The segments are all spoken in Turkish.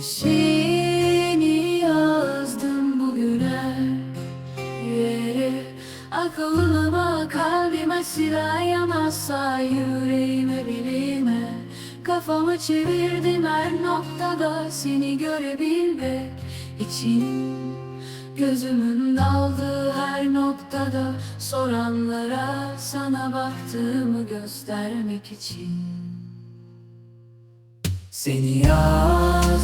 Seni yazdım bugüne. Yere Aklıma kalbime silah yanarsa Yüreğime bilime. Kafamı çevirdim her noktada Seni görebilmek için. Gözümün daldığı her noktada Soranlara sana baktığımı göstermek için. Seni yazdım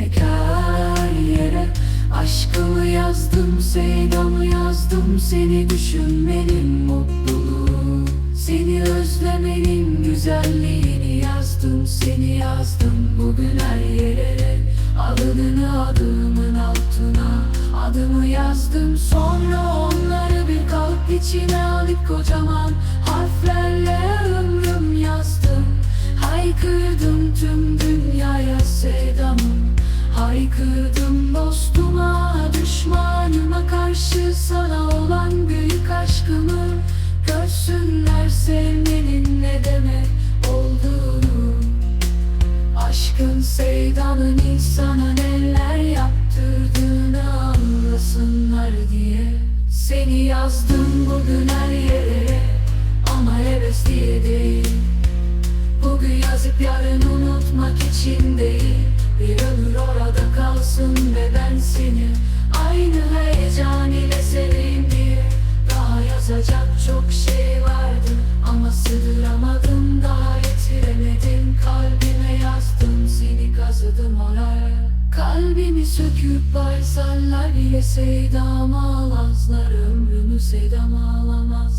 her yere. Aşkımı yazdım, sevdamı yazdım. Seni düşünmenin mutluluğu. Seni özlemenin güzelliğini yazdım. Seni yazdım bugün her yere. Adını adımın altına. Adımı yazdım. Sonra onları bir kalp içine alıp kocaman sevdanın insana neler yaptırdığını anlasınlar diye. Seni yazdım bugün her yere ama heves diye değil. Bugün yazıp yarın unutmak için değil Kalbimi söküp baysallar bile Sevdam alamazlar ömrümü sevdam alamazlar